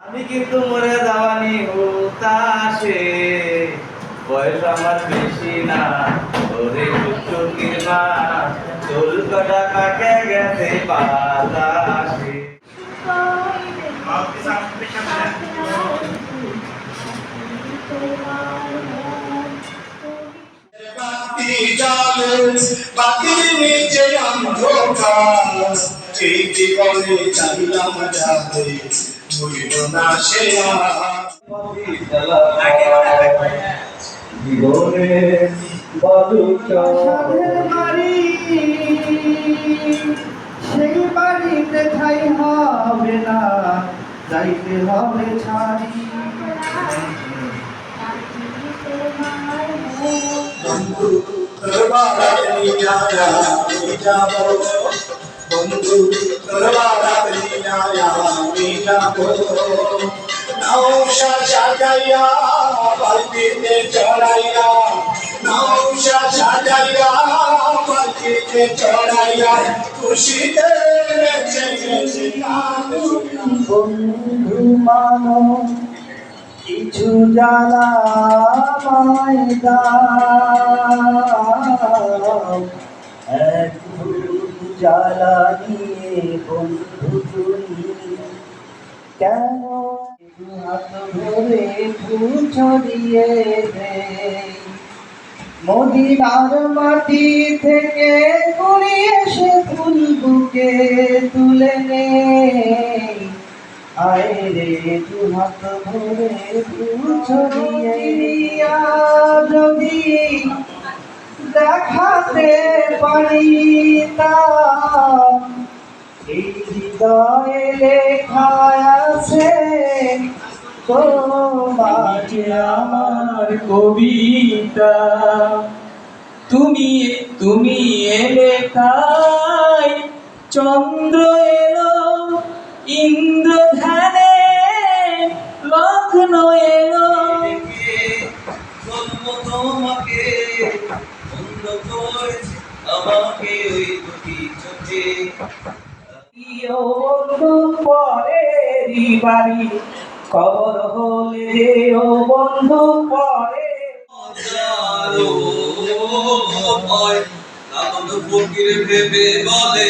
আমি কিন্তু মরে যাওয়ানি হুতাশে বয়স আমার বেশি না। ওরে চুকির মা চুল কটা কাকে গেছে বাতাসে জালে বাতির নিচে অন্ধকার এই জীবনে চাইলাম যাবে ভুলিব না সে জীবনে সেই বাড়িতে ঠাই হবে না যাইতে হবে ছাড়ি তোর বারাত নিয়া আমি যাব বন্ধু তোর বারাত নিয়া আমি যাব নৌশা সাজাইয়া বালতিতে চড়াইয়া নৌশা সাজাইয়া মানো কিছু জ্বালা এক জ্বালা নিয়ে বন্ধু তুমি। কেন হাত ধরে ফুল ছড়িয়ে দে? মদিনার মাটি থেকে কুড়িয়ে দু হাত ধরে ছড়িয়ে যদি দেখাতে পারি তা, এই লেখা আছে, তোমার আমার কবিতা। তুমি তুমি এলে তাই চন্দ্র এলো, ইন্দ্র পরেরই বাড়ি। খবর হলে ও বন্ধু পরে। ভেবে বলে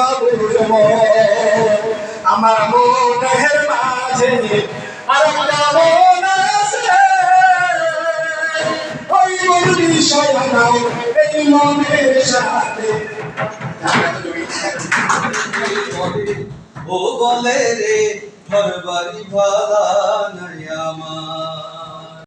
আবুল আমার মনের মাঝে, আর মন আছে। ওই মনের সাথে। ও বলে রে ঘর বাড়ি ভাড়া